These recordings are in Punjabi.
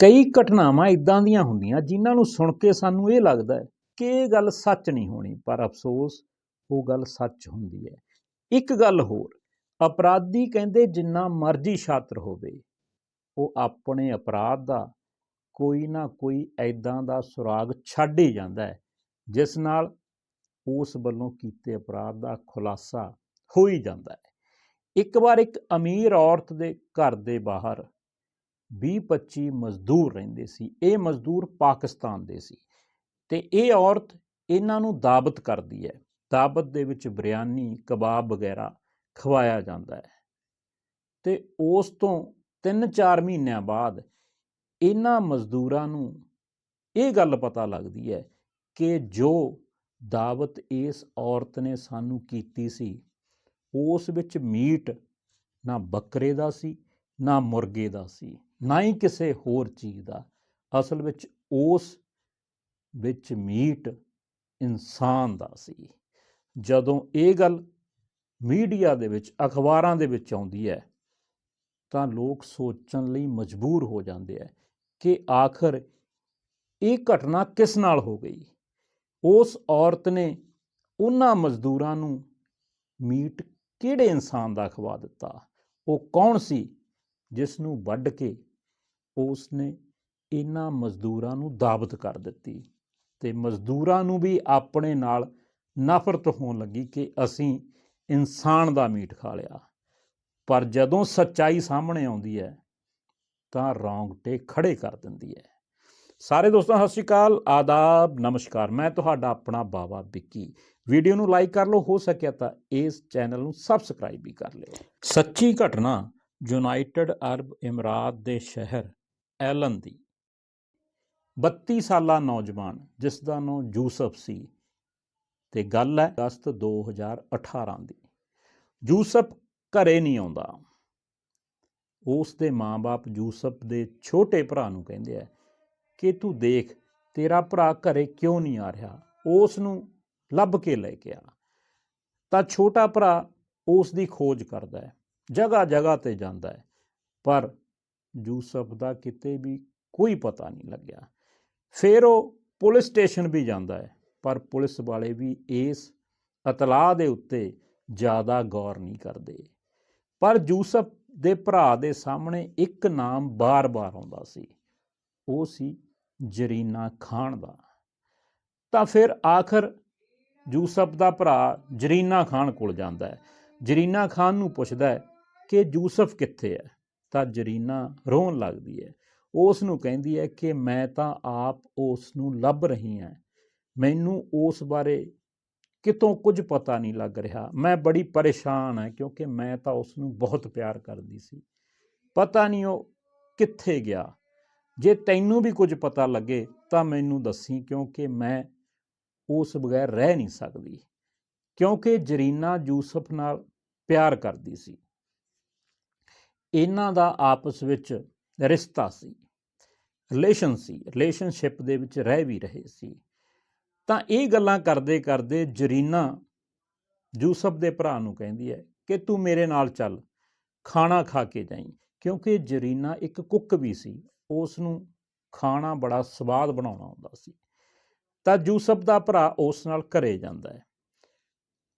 ਕਈ ਘਟਨਾਵਾਂ ਇਦਾਂ ਦੀਆਂ ਹੁੰਦੀਆਂ ਜਿਨ੍ਹਾਂ ਨੂੰ ਸੁਣ ਕੇ ਸਾਨੂੰ ਇਹ ਲੱਗਦਾ ਹੈ ਕਿ ਇਹ ਗੱਲ ਸੱਚ ਨਹੀਂ ਹੋਣੀ, ਪਰ ਅਫਸੋਸ, ਉਹ ਗੱਲ ਸੱਚ ਹੁੰਦੀ ਹੈ। ਇੱਕ ਗੱਲ ਹੋਰ, ਅਪਰਾਧੀ ਕਹਿੰਦੇ ਜਿੰਨਾ ਮਰਜ਼ੀ ਛਾਤਰ ਹੋਵੇ, ਉਹ ਆਪਣੇ ਅਪਰਾਧ ਦਾ ਕੋਈ ਨਾ ਕੋਈ ਐਦਾਂ ਦਾ ਸੁਰਾਗ ਛੱਡ ਹੀ ਜਾਂਦਾ ਹੈ, ਜਿਸ ਨਾਲ ਉਸ ਵੱਲੋਂ ਕੀਤੇ ਅਪਰਾਧ ਦਾ ਖੁਲਾਸਾ ਹੋ ਹੀ ਜਾਂਦਾ ਹੈ। ਇੱਕ ਵਾਰ ਇੱਕ ਅਮੀਰ ਔਰਤ ਦੇ ਘਰ ਦੇ ਬਾਹਰ 20-25 ਮਜ਼ਦੂਰ ਰਹਿੰਦੇ ਸੀ। ਇਹ ਮਜ਼ਦੂਰ ਪਾਕਿਸਤਾਨ ਦੇ ਸੀ। ਤੇ ਇਹ ਔਰਤ ਇਹਨਾਂ ਨੂੰ ਦਾਵਤ ਕਰਦੀ ਹੈ। ਦਾਵਤ ਦੇ ਵਿੱਚ ਬਿਰਿਆਨੀ ਕਬਾਬ ਵਗੈਰਾ ਖਵਾਇਆ ਜਾਂਦਾ ਹੈ। ਤੇ ਉਸ ਤੋਂ 3-4 ਮਹੀਨਿਆਂ ਬਾਅਦ ਇਹਨਾਂ ਮਜ਼ਦੂਰਾਂ ਨੂੰ ਇਹ ਗੱਲ ਪਤਾ ਲੱਗਦੀ ਹੈ ਕਿ ਜੋ ਦਾਵਤ ਇਸ ਔਰਤ ਨੇ ਸਾਨੂੰ ਕੀਤੀ ਸੀ, ਉਸ ਵਿੱਚ ਮੀਟ ਨਾ ਬੱਕਰੇ ਦਾ ਸੀ, ਨਾ ਮੁਰਗੇ ਦਾ ਸੀ। ਨਾ ਹੀ ਕਿਸੇ ਹੋਰ ਚੀਜ਼ ਦਾ। ਅਸਲ ਵਿੱਚ ਉਸ ਵਿੱਚ ਮੀਟ ਇਨਸਾਨ ਦਾ ਸੀ। ਜਦੋਂ ਇਹ ਗੱਲ ਮੀਡੀਆ ਦੇ ਵਿੱਚ, ਅਖਬਾਰਾਂ ਦੇ ਵਿੱਚ ਆਉਂਦੀ ਹੈ, ਤਾਂ ਲੋਕ ਸੋਚਣ ਲਈ ਮਜਬੂਰ ਹੋ ਜਾਂਦੇ ਹੈ ਕਿ ਆਖਰ ਇਹ ਘਟਨਾ ਕਿਸ ਨਾਲ ਹੋ ਗਈ? ਉਸ ਔਰਤ ਨੇ ਉਹਨਾਂ ਮਜ਼ਦੂਰਾਂ ਨੂੰ ਮੀਟ ਕਿਹੜੇ ਇਨਸਾਨ ਦਾ ਖਵਾ ਦਿੱਤਾ? ਉਹ ਕੌਣ ਸੀ? ਜਿਸ ਨੂੰ ਵੱਢ ਕੇ ਉਸ ਨੇ ਇਹਨਾਂ ਮਜ਼ਦੂਰਾਂ ਨੂੰ ਦਾਵਤ ਕਰ ਦਿੱਤੀ ਤੇ ਮਜ਼ਦੂਰਾਂ ਨੂੰ ਵੀ ਆਪਣੇ ਨਾਲ ਨਫ਼ਰਤ ਹੋਣ ਲੱਗੀ ਕਿ ਅਸੀਂ ਇਨਸਾਨ ਦਾ ਮੀਟ ਖਾ ਲਿਆ। ਪਰ ਜਦੋਂ ਸੱਚਾਈ ਸਾਹਮਣੇ ਆਉਂਦੀ ਹੈ, ਤਾਂ ਰੌਂਗਟੇ ਖੜੇ ਕਰ ਦਿੰਦੀ ਹੈ। ਸਾਰੇ ਦੋਸਤਾਂ, ਸਤਿ ਸ਼੍ਰੀ ਅਕਾਲ, ਆਦਾਬ, ਨਮਸਕਾਰ। ਮੈਂ ਤੁਹਾਡਾ ਆਪਣਾ ਬਾਬਾ ਵਿੱਕੀ। ਵੀਡੀਓ ਨੂੰ ਲਾਈਕ ਕਰ ਲਓ, ਹੋ ਸਕਿਆ ਤਾਂ ਇਸ ਚੈਨਲ ਨੂੰ ਸਬਸਕ੍ਰਾਈਬ ਵੀ ਕਰ ਲਿਓ। ਸੱਚੀ ਘਟਨਾ ਯੂਨਾਈਟਿਡ ਅਰਬ ਇਮਰਾਤ ਦੇ ਸ਼ਹਿਰ ਐਲਨ ਦੀ। 32 ਸਾਲਾ ਨੌਜਵਾਨ ਜਿਸ ਦਾ ਨਾਮ ਯੂਸਫ ਸੀ ਤੇ ਗੱਲ ਹੈ ਅਗਸਤ 2018 ਦੀ। ਯੂਸਫ ਘਰੇ ਨਹੀਂ ਆਉਂਦਾ। ਉਸ ਦੇ ਮਾਪੇ ਜੂਸਫ ਦੇ ਛੋਟੇ ਭਰਾ ਨੂੰ ਕਹਿੰਦੇ ਆ ਕਿ ਤੂੰ ਦੇਖ, ਤੇਰਾ ਭਰਾ ਘਰੇ ਕਿਉਂ ਨਹੀਂ ਆ ਰਿਹਾ? ਉਸ ਨੂੰ ਲੱਭ ਕੇ ਲੈ ਕੇ ਆ। ਤਾਂ ਛੋਟਾ ਭਰਾ ਉਸ ਦੀ ਖੋਜ ਕਰਦਾ ਹੈ ਜਗ੍ਹਾ ਜਗ੍ਹਾ ਤੇ ਜਾਂਦਾ ਹੈ, ਪਰ ਯੂਸਫ ਦਾ ਕਿਤੇ ਵੀ ਕੋਈ ਪਤਾ ਨਹੀਂ ਲੱਗਿਆ। ਫਿਰ ਉਹ ਪੁਲਿਸ ਸਟੇਸ਼ਨ ਵੀ ਜਾਂਦਾ ਹੈ, ਪਰ ਪੁਲਿਸ ਵਾਲੇ ਵੀ ਇਸ ਇਤਲਾਹ ਦੇ ਉੱਤੇ ਜ਼ਿਆਦਾ ਗੌਰ ਨਹੀਂ ਕਰਦੇ। ਪਰ ਯੂਸਫ ਦੇ ਭਰਾ ਦੇ ਸਾਹਮਣੇ ਇੱਕ ਨਾਮ ਬਾਰ-ਬਾਰ ਆਉਂਦਾ ਸੀ। ਉਹ ਸੀ ਜਰੀਨਾ ਖਾਨ ਦਾ। ਤਾਂ ਫਿਰ ਆਖਰ ਯੂਸਫ ਦਾ ਭਰਾ ਜਰੀਨਾ ਖਾਨ ਕੋਲ ਜਾਂਦਾ ਹੈ। ਜਰੀਨਾ ਖਾਨ ਨੂੰ ਪੁੱਛਦਾ ਹੈ ਕਿ ਯੂਸਫ ਕਿੱਥੇ ਹੈ? ਤਾਂ ਜਰੀਨਾ ਰੋਣ ਲੱਗਦੀ ਹੈ। ਉਸ ਨੂੰ ਕਹਿੰਦੀ ਹੈ ਕਿ ਮੈਂ ਤਾਂ ਆਪ ਉਸ ਨੂੰ ਲੱਭ ਰਹੀ ਹਾਂ। ਮੈਨੂੰ ਉਸ ਬਾਰੇ ਕਿਤੋਂ ਕੁਝ ਪਤਾ ਨਹੀਂ ਲੱਗ ਰਿਹਾ। ਮੈਂ ਬੜੀ ਪਰੇਸ਼ਾਨ ਹਾਂ ਕਿਉਂਕਿ ਮੈਂ ਤਾਂ ਉਸ ਨੂੰ ਬਹੁਤ ਪਿਆਰ ਕਰਦੀ ਸੀ। ਪਤਾ ਨਹੀਂ ਉਹ ਕਿੱਥੇ ਗਿਆ। ਜੇ ਤੈਨੂੰ ਵੀ ਕੁਝ ਪਤਾ ਲੱਗੇ ਤਾਂ ਮੈਨੂੰ ਦੱਸੀ ਕਿਉਂਕਿ ਮੈਂ ਉਸ ਬਗੈਰ ਰਹਿ ਨਹੀਂ ਸਕਦੀ। ਕਿਉਂਕਿ ਜਰੀਨਾ ਯੂਸਫ ਨਾਲ ਪਿਆਰ ਕਰਦੀ ਸੀ। ਇਹਨਾਂ ਦਾ ਆਪਸ ਵਿੱਚ ਰਿਸ਼ਤਾ ਸੀ ਰਿਲੇਸ਼ਨ ਸੀ ਰਿਲੇਸ਼ਨਸ਼ਿਪ ਦੇ ਵਿੱਚ ਰਹਿ ਵੀ ਰਹੇ ਸੀ। ਤਾਂ ਇਹ ਗੱਲਾਂ ਕਰਦੇ ਕਰਦੇ ਜਰੀਨਾ ਯੂਸਫ ਦੇ ਭਰਾ ਨੂੰ ਕਹਿੰਦੀ ਹੈ ਕਿ ਤੂੰ ਮੇਰੇ ਨਾਲ ਚੱਲ, ਖਾਣਾ ਖਾ ਕੇ ਜਾਈਂ, ਕਿਉਂਕਿ ਜਰੀਨਾ ਇੱਕ ਕੁੱਕ ਵੀ ਸੀ ਉਸ ਨੂੰ ਖਾਣਾ ਬੜਾ ਸਵਾਦ ਬਣਾਉਣਾ ਆਉਂਦਾ ਸੀ। ਤਾਂ ਯੂਸਫ ਦਾ ਭਰਾ ਉਸ ਨਾਲ ਘਰੇ ਜਾਂਦਾ ਹੈ।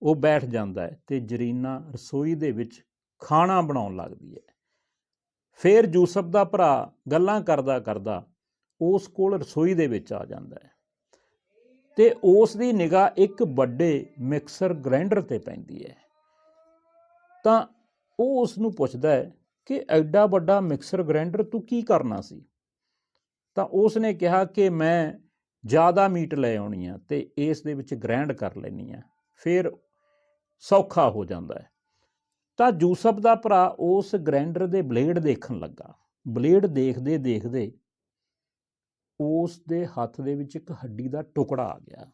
ਉਹ ਬੈਠ ਜਾਂਦਾ ਹੈ ਤੇ ਜਰੀਨਾ ਰਸੋਈ ਦੇ ਵਿੱਚ ਖਾਣਾ ਬਣਾਉਣ ਲੱਗਦੀ ਹੈ। ਫਿਰ ਯੂਸਫ ਦਾ ਭਰਾ ਗੱਲਾਂ ਕਰਦਾ ਕਰਦਾ ਉਸ ਕੋਲ ਰਸੋਈ ਦੇ ਵਿੱਚ ਆ ਜਾਂਦਾ ਹੈ। ਤੇ ਉਸ ਦੀ ਨਿਗਾਹ ਇੱਕ ਵੱਡੇ ਮਿਕਸਰ ਗ੍ਰਾਈਂਡਰ ਤੇ ਪੈਂਦੀ ਹੈ। ਤਾਂ ਉਹ ਉਸ ਨੂੰ ਪੁੱਛਦਾ ਹੈ ਕਿ ਐਡਾ ਵੱਡਾ ਮਿਕਸਰ ਗ੍ਰਾਈਂਡਰ ਤੂੰ ਕੀ ਕਰਨਾ ਸੀ? ਤਾਂ ਉਸ ਨੇ ਕਿਹਾ ਕਿ ਮੈਂ ਜ਼ਿਆਦਾ ਮੀਟ ਲੈ ਆਉਣੀ ਆ ਤੇ ਇਸ ਦੇ ਵਿੱਚ ਗ੍ਰਾਈਂਡ ਕਰ ਲੈਣੀ ਆ। ਫਿਰ ਸੌਖਾ ਹੋ ਜਾਂਦਾ ਹੈ। ਤਾਂ ਜੂਸਫ ਦਾ ਭਰਾ ਉਸ ਗ੍ਰੈਂਡਰ ਦੇ ਬਲੇਡ ਦੇਖਣ ਲੱਗਾ। ਬਲੇਡ ਦੇਖਦੇ ਦੇਖਦੇ ਉਸ ਦੇ ਹੱਥ ਦੇ ਵਿੱਚ ਇੱਕ ਹੱਡੀ ਦਾ ਟੁਕੜਾ ਆ ਗਿਆ।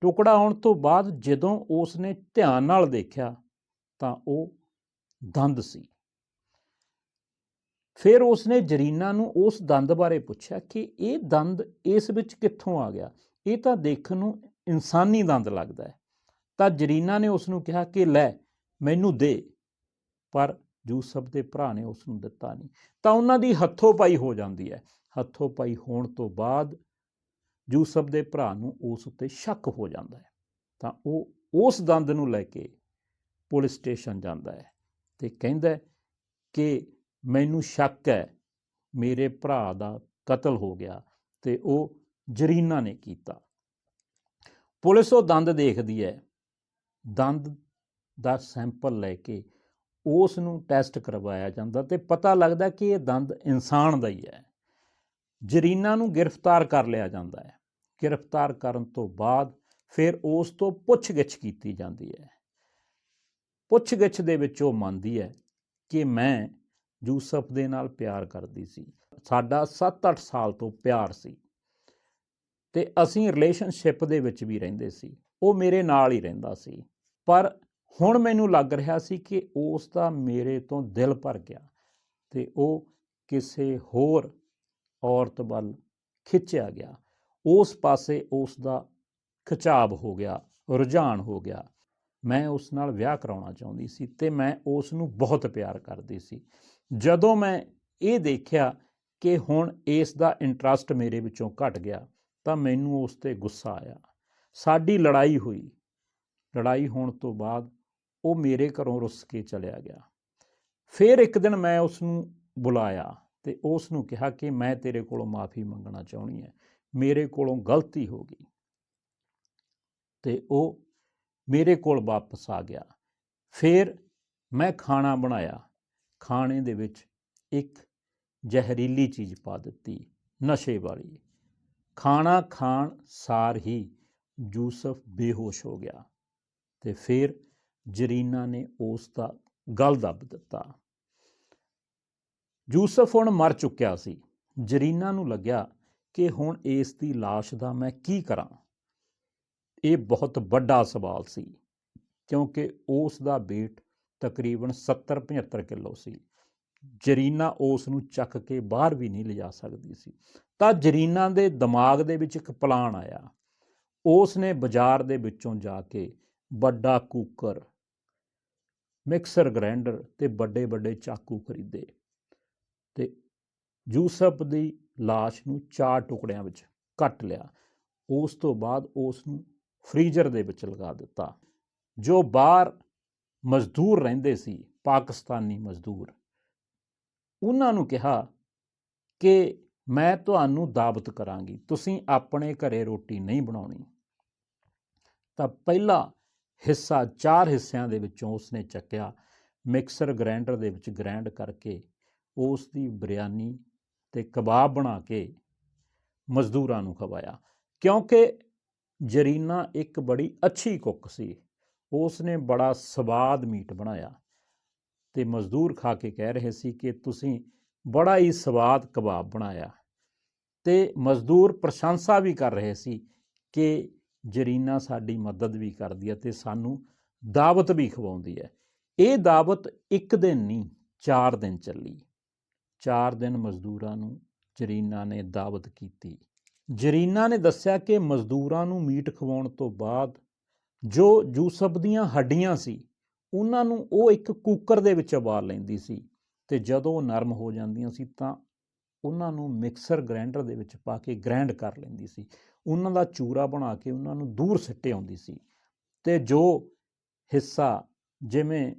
ਟੁਕੜਾ ਆਉਣ ਤੋਂ ਬਾਅਦ ਜਦੋਂ ਉਸ ਨੇ ਧਿਆਨ ਨਾਲ ਦੇਖਿਆ ਤਾਂ ਉਹ ਦੰਦ ਸੀ। ਫਿਰ ਉਸ ਨੇ ਜਰੀਨਾ ਨੂੰ ਉਸ ਦੰਦ ਬਾਰੇ ਪੁੱਛਿਆ ਕਿ ਇਹ ਦੰਦ ਇਸ ਵਿੱਚ ਕਿੱਥੋਂ ਆ ਗਿਆ? ਇਹ ਤਾਂ ਦੇਖਣ ਨੂੰ ਇਨਸਾਨੀ ਦੰਦ ਲੱਗਦਾ ਹੈ। ਤਾਂ ਜਰੀਨਾ ਨੇ ਉਸ ਨੂੰ ਕਿਹਾ ਕਿ ਲੈ ਮੈਨੂੰ ਦੇ। ਪਰ ਯੂਸਫ ਦੇ ਭਰਾ ਨੇ ਉਸ ਨੂੰ ਦਿੱਤਾ ਨਹੀਂ। ਤਾਂ ਉਹਨਾਂ ਦੀ ਹੱਥੋਂ ਪਾਈ ਹੋ ਜਾਂਦੀ ਹੈ। ਹੱਥੋਂ ਪਾਈ ਹੋਣ ਤੋਂ ਬਾਅਦ ਯੂਸਫ ਦੇ ਭਰਾ ਨੂੰ ਉਸ ਉੱਤੇ ਸ਼ੱਕ ਹੋ ਜਾਂਦਾ ਹੈ। ਤਾਂ ਉਹ ਉਸ ਦੰਦ ਨੂੰ ਲੈ ਕੇ ਪੁਲਿਸ ਸਟੇਸ਼ਨ ਜਾਂਦਾ ਹੈ ਤੇ ਕਹਿੰਦਾ ਕਿ ਮੈਨੂੰ ਸ਼ੱਕ ਹੈ, ਮੇਰੇ ਭਰਾ ਦਾ ਕਤਲ ਹੋ ਗਿਆ ਤੇ ਉਹ ਜਰੀਨਾ ਨੇ ਕੀਤਾ। ਪੁਲਿਸ ਉਹ ਦੰਦ ਦੇਖਦੀ ਹੈ। ਦੰਦ ਦਾ ਸੈਂਪਲ ਲੈ ਕੇ ਉਸ ਨੂੰ ਟੈਸਟ ਕਰਵਾਇਆ ਜਾਂਦਾ ਤੇ ਪਤਾ ਲੱਗਦਾ ਕਿ ਇਹ ਦੰਦ ਇਨਸਾਨ ਦਾ ਹੀ ਹੈ। ਜਰੀਨਾ ਨੂੰ ਗ੍ਰਿਫਤਾਰ ਕਰ ਲਿਆ ਜਾਂਦਾ ਹੈ। ਗ੍ਰਿਫਤਾਰ ਕਰਨ ਤੋਂ ਬਾਅਦ ਫਿਰ ਉਸ ਤੋਂ ਪੁੱਛਗਿੱਛ ਕੀਤੀ ਜਾਂਦੀ ਹੈ। ਪੁੱਛਗਿੱਛ ਦੇ ਵਿੱਚ ਉਹ ਮੰਨਦੀ ਹੈ ਕਿ ਮੈਂ ਯੂਸਫ ਦੇ ਨਾਲ ਪਿਆਰ ਕਰਦੀ ਸੀ। ਸਾਡਾ 7-8 ਸਾਲ ਤੋਂ ਪਿਆਰ ਸੀ ਤੇ ਅਸੀਂ ਰਿਲੇਸ਼ਨਸ਼ਿਪ ਦੇ ਵਿੱਚ ਵੀ ਰਹਿੰਦੇ ਸੀ। ਉਹ ਮੇਰੇ ਨਾਲ ਹੀ ਰਹਿੰਦਾ ਸੀ। ਪਰ ਹੁਣ ਮੈਨੂੰ ਲੱਗ ਰਿਹਾ ਸੀ ਕਿ ਉਸ ਦਾ ਮੇਰੇ ਤੋਂ ਦਿਲ ਭਰ ਗਿਆ ਤੇ ਉਹ ਕਿਸੇ ਹੋਰ ਔਰਤ ਵੱਲ ਖਿੱਚਿਆ ਗਿਆ। ਉਸ ਪਾਸੇ ਉਸ ਦਾ ਖਿਚਾਵ ਹੋ ਗਿਆ, ਰੁਝਾਨ ਹੋ ਗਿਆ। ਮੈਂ ਉਸ ਨਾਲ ਵਿਆਹ ਕਰਾਉਣਾ ਚਾਹੁੰਦੀ ਸੀ ਤੇ ਮੈਂ ਉਸ ਨੂੰ ਬਹੁਤ ਪਿਆਰ ਕਰਦੀ ਸੀ। ਜਦੋਂ ਮੈਂ ਇਹ ਦੇਖਿਆ ਕਿ ਹੁਣ ਇਸ ਦਾ ਇੰਟਰਸਟ ਮੇਰੇ ਵਿੱਚੋਂ ਘਟ ਗਿਆ ਤਾਂ ਮੈਨੂੰ ਉਸ ਤੇ ਗੁੱਸਾ ਆਇਆ। ਸਾਡੀ ਲੜਾਈ ਹੋਈ। ਲੜਾਈ ਹੋਣ ਤੋਂ ਬਾਅਦ ਉਹ ਮੇਰੇ ਘਰੋਂ ਰੁੱਸ ਕੇ ਚਲਿਆ ਗਿਆ। ਫਿਰ ਇੱਕ ਦਿਨ ਮੈਂ ਉਸ ਨੂੰ ਬੁਲਾਇਆ ਤੇ ਉਸ ਨੂੰ ਕਿਹਾ ਕਿ ਮੈਂ ਤੇਰੇ ਕੋਲੋਂ ਮਾਫੀ ਮੰਗਣਾ ਚਾਹੁੰਦੀ ਹੈ। ਮੇਰੇ ਕੋਲੋਂ ਗਲਤੀ ਹੋ ਗਈ। ਤੇ ਉਹ ਮੇਰੇ ਕੋਲ ਵਾਪਸ ਆ ਗਿਆ। ਫਿਰ ਮੈਂ ਖਾਣਾ ਬਣਾਇਆ। ਖਾਣੇ ਦੇ ਵਿੱਚ ਇੱਕ ਜ਼ਹਿਰੀਲੀ ਚੀਜ਼ ਪਾ ਦਿੱਤੀ, ਨਸ਼ੇ ਵਾਲੀ। ਖਾਣਾ ਖਾਣ ਸਾਰ ਹੀ ਯੂਸਫ ਬੇਹੋਸ਼ ਹੋ ਗਿਆ ਤੇ ਫਿਰ ਜਰੀਨਾ ਨੇ ਉਸ ਦਾ ਗਲ ਦੱਬ ਦਿੱਤਾ। ਯੂਸਫ ਹੁਣ ਮਰ ਚੁੱਕਿਆ ਸੀ। ਜਰੀਨਾ ਨੂੰ ਲੱਗਿਆ ਕਿ ਹੁਣ ਇਸ ਦੀ লাশ ਦਾ ਮੈਂ ਕੀ ਕਰਾਂ? ਇਹ ਬਹੁਤ ਵੱਡਾ ਸਵਾਲ ਸੀ, ਕਿਉਂਕਿ ਉਸ ਦਾ weight ਤਕਰੀਬਨ 70-75 ਕਿਲੋ ਸੀ। ਜਰੀਨਾ ਉਸ ਨੂੰ ਚੱਕ ਕੇ ਬਾਹਰ ਵੀ ਨਹੀਂ ਲਿਜਾ ਸਕਦੀ ਸੀ। ਤਾਂ ਜਰੀਨਾ ਦੇ ਦਿਮਾਗ ਦੇ ਵਿੱਚ ਇੱਕ ਪਲਾਨ ਆਇਆ। ਉਸ ਨੇ ਬਾਜ਼ਾਰ ਦੇ ਵਿੱਚੋਂ ਜਾ ਕੇ ਵੱਡਾ ਕੂਕਰ ਮਿਕਸਰ ਗ੍ਰਾਈਂਡਰ ਤੇ ਵੱਡੇ ਵੱਡੇ ਚਾਕੂ ਖਰੀਦੇ ਤੇ ਯੂਸਫ ਦੀ লাশ ਨੂੰ ਚਾਰ ਟੁਕੜਿਆਂ ਵਿੱਚ ਕੱਟ ਲਿਆ। ਉਸ ਤੋਂ ਬਾਅਦ ਉਸ ਨੂੰ ਫ੍ਰੀਜ਼ਰ ਦੇ ਵਿੱਚ ਲਗਾ ਦਿੱਤਾ। ਜੋ ਬਾਹਰ ਮਜ਼ਦੂਰ ਰਹਿੰਦੇ ਸੀ, ਪਾਕਿਸਤਾਨੀ ਮਜ਼ਦੂਰ, ਉਹਨਾਂ ਨੂੰ ਕਿਹਾ ਕਿ ਮੈਂ ਤੁਹਾਨੂੰ ਦਾਵਤ ਕਰਾਂਗੀ, ਤੁਸੀਂ ਆਪਣੇ ਘਰੇ ਰੋਟੀ ਨਹੀਂ ਬਣਾਉਣੀ। ਤਾਂ ਪਹਿਲਾ ਹਿੱਸਾ, ਚਾਰ ਹਿੱਸਿਆਂ ਦੇ ਵਿੱਚੋਂ ਉਸਨੇ ਚੱਕਿਆ। ਮਿਕਸਰ ਗ੍ਰਾਈਂਡਰ ਦੇ ਵਿੱਚ ਗ੍ਰਾਈਂਡ ਕਰਕੇ ਉਸ ਦੀ ਬਿਰਿਆਨੀ ਤੇ ਕਬਾਬ ਬਣਾ ਕੇ ਮਜ਼ਦੂਰਾਂ ਨੂੰ ਖਵਾਇਆ। ਕਿਉਂਕਿ ਜਰੀਨਾ ਇੱਕ ਬੜੀ ਅੱਛੀ ਕੁੱਕ ਸੀ। ਉਸ ਨੇ ਬੜਾ ਸਵਾਦ ਮੀਟ ਬਣਾਇਆ ਤੇ ਮਜ਼ਦੂਰ ਖਾ ਕੇ ਕਹਿ ਰਹੇ ਸੀ ਕਿ ਤੁਸੀਂ ਬੜਾ ਹੀ ਸਵਾਦ ਕਬਾਬ ਬਣਾਇਆ। ਤੇ ਮਜ਼ਦੂਰ ਪ੍ਰਸ਼ੰਸਾ ਵੀ ਕਰ ਰਹੇ ਸੀ ਕਿ ਜਰੀਨਾ ਸਾਡੀ ਮਦਦ ਵੀ ਕਰਦੀ ਹੈ ਤੇ ਸਾਨੂੰ ਦਾਵਤ ਵੀ ਖਵਾਉਂਦੀ ਹੈ। ਇਹ ਦਾਵਤ ਇੱਕ ਦਿਨ ਨਹੀਂ, ਚਾਰ ਦਿਨ ਚੱਲੀ। ਚਾਰ ਦਿਨ ਮਜ਼ਦੂਰਾਂ ਨੂੰ ਜਰੀਨਾ ਨੇ ਦਾਵਤ ਕੀਤੀ। ਜਰੀਨਾ ਨੇ ਦੱਸਿਆ ਕਿ ਮਜ਼ਦੂਰਾਂ ਨੂੰ ਮੀਟ ਖਵਾਉਣ ਤੋਂ ਬਾਅਦ ਜੋ ਯੂਸਫ ਦੀਆਂ ਹੱਡੀਆਂ ਸੀ, ਉਹਨਾਂ ਨੂੰ ਉਹ ਇੱਕ ਕੁੱਕਰ ਦੇ ਵਿੱਚ ਉਬਾਲ ਲੈਂਦੀ ਸੀ ਤੇ ਜਦੋਂ ਉਹ ਨਰਮ ਹੋ ਜਾਂਦੀਆਂ ਸੀ ਤਾਂ ਉਹਨਾਂ ਨੂੰ ਮਿਕਸਰ ਗ੍ਰਾਈਂਡਰ ਦੇ ਵਿੱਚ ਪਾ ਕੇ ਗ੍ਰਾਈਂਡ ਕਰ ਲੈਂਦੀ ਸੀ। ਉਹਨਾਂ ਦਾ ਚੂਰਾ ਬਣਾ ਕੇ ਉਹਨਾਂ ਨੂੰ ਦੂਰ ਸਿੱਟੇ ਆਉਂਦੀ ਸੀ। ਤੇ ਜੋ ਹਿੱਸਾ ਜਿਵੇਂ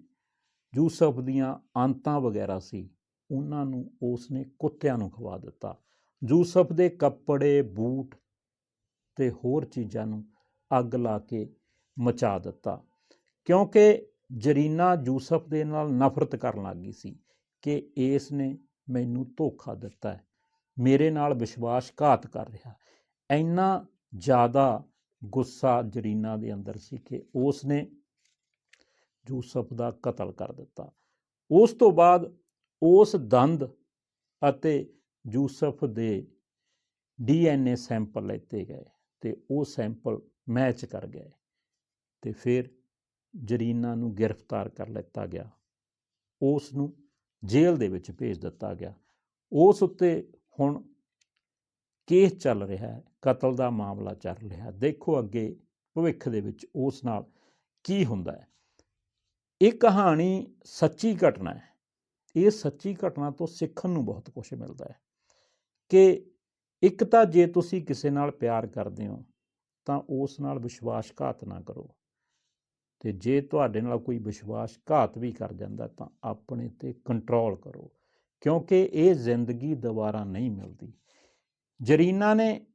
ਯੂਸਫ ਦੀਆਂ ਅੰਤਾਂ ਵਗੈਰਾ ਸੀ, ਉਹਨਾਂ ਨੂੰ ਉਸ ਨੇ ਕੁੱਤਿਆਂ ਨੂੰ ਖਵਾ ਦਿੱਤਾ। ਯੂਸਫ ਦੇ ਕੱਪੜੇ, ਬੂਟ ਤੇ ਹੋਰ ਚੀਜ਼ਾਂ ਨੂੰ ਅੱਗ ਲਾ ਕੇ ਮਚਾ ਦਿੱਤਾ। ਕਿਉਂਕਿ ਜਰੀਨਾ ਯੂਸਫ ਦੇ ਨਾਲ ਨਫ਼ਰਤ ਕਰਨ ਲੱਗੀ ਸੀ ਕਿ ਇਸ ਨੇ ਮੈਨੂੰ ਧੋਖਾ ਦਿੱਤਾ ਹੈ। ਮੇਰੇ ਨਾਲ ਵਿਸ਼ਵਾਸਘਾਤ ਕਰ ਰਿਹਾ ਇੰਨਾ ਜ਼ਿਆਦਾ ਗੁੱਸਾ ਜਰੀਨਾ ਦੇ ਅੰਦਰ ਸੀ ਕਿ ਉਸ ਨੇ ਯੂਸਫ ਦਾ ਕਤਲ ਕਰ ਦਿੱਤਾ। ਉਸ ਤੋਂ ਬਾਅਦ ਉਸ ਦੰਦ ਅਤੇ ਯੂਸਫ ਦੇ ਡੀਐਨਏ ਸੈਂਪਲ ਲੈਤੇ ਗਏ ਤੇ ਉਹ ਸੈਂਪਲ ਮੈਚ ਕਰ ਗਏ ਤੇ ਫਿਰ ਜਰੀਨਾ ਨੂੰ ਗ੍ਰਿਫਤਾਰ ਕਰ ਲਿੱਤਾ ਗਿਆ। ਉਸ ਨੂੰ ਜੇਲ੍ਹ ਦੇ ਵਿੱਚ ਭੇਜ ਦਿੱਤਾ ਗਿਆ। ਉਸ ਉੱਤੇ ਹੁਣ ਕੇਸ ਚੱਲ ਰਿਹਾ ਹੈ, ਕਤਲ ਦਾ ਮਾਮਲਾ ਚੱਲ ਰਿਹਾ ਦੇਖੋ ਅੱਗੇ ਭਵਿੱਖ ਦੇ ਵਿੱਚ ਉਸ ਨਾਲ ਕੀ ਹੁੰਦਾ ਹੈ। ਇਹ ਕਹਾਣੀ ਸੱਚੀ ਘਟਨਾ ਹੈ। ਇਹ ਸੱਚੀ ਘਟਨਾ ਤੋਂ ਸਿੱਖਣ ਨੂੰ ਬਹੁਤ ਕੁਝ ਮਿਲਦਾ ਹੈ ਕਿ ਇੱਕ ਤਾਂ ਜੇ ਤੁਸੀਂ ਕਿਸੇ ਨਾਲ ਪਿਆਰ ਕਰਦੇ ਹੋ, ਤਾਂ ਉਸ ਨਾਲ ਵਿਸ਼ਵਾਸਘਾਤ ਨਾ ਕਰੋ। ਤੇ ਜੇ ਤੁਹਾਡੇ ਨਾਲ ਕੋਈ ਵਿਸ਼ਵਾਸਘਾਤ ਵੀ ਕਰ ਜਾਂਦਾ, ਤਾਂ ਆਪਣੇ ਤੇ ਕੰਟਰੋਲ ਕਰੋ। ਕਿਉਂਕਿ ਇਹ ਜ਼ਿੰਦਗੀ ਦੁਬਾਰਾ ਨਹੀਂ ਮਿਲਦੀ। ਜਰੀਨਾ ਨੇ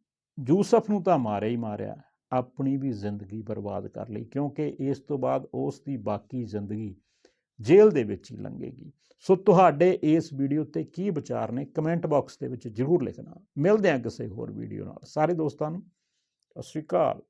ਯੂਸਫ ਨੂੰ ਤਾਂ ਮਾਰਿਆ ਹੀ ਮਾਰਿਆ, ਆਪਣੀ ਵੀ ਜ਼ਿੰਦਗੀ ਬਰਬਾਦ ਕਰ ਲਈ, ਕਿਉਂਕਿ ਇਸ ਤੋਂ ਬਾਅਦ ਉਸ ਦੀ ਬਾਕੀ ਜ਼ਿੰਦਗੀ ਜੇਲ੍ਹ ਦੇ ਵਿੱਚ ਹੀ ਲੰਘੇਗੀ। ਸੋ ਤੁਹਾਡੇ ਇਸ ਵੀਡੀਓ ਤੇ ਕੀ ਵਿਚਾਰ ਨੇ, ਕਮੈਂਟ ਬਾਕਸ ਦੇ ਵਿੱਚ ਜ਼ਰੂਰ ਲਿਖਣਾ। ਮਿਲਦੇ ਹਾਂ ਕਿਸੇ ਹੋਰ ਵੀਡੀਓ ਨਾਲ। ਸਾਰੇ ਦੋਸਤਾਂ ਨੂੰ, ਸਤਿ ਸ਼੍ਰੀ ਅਕਾਲ।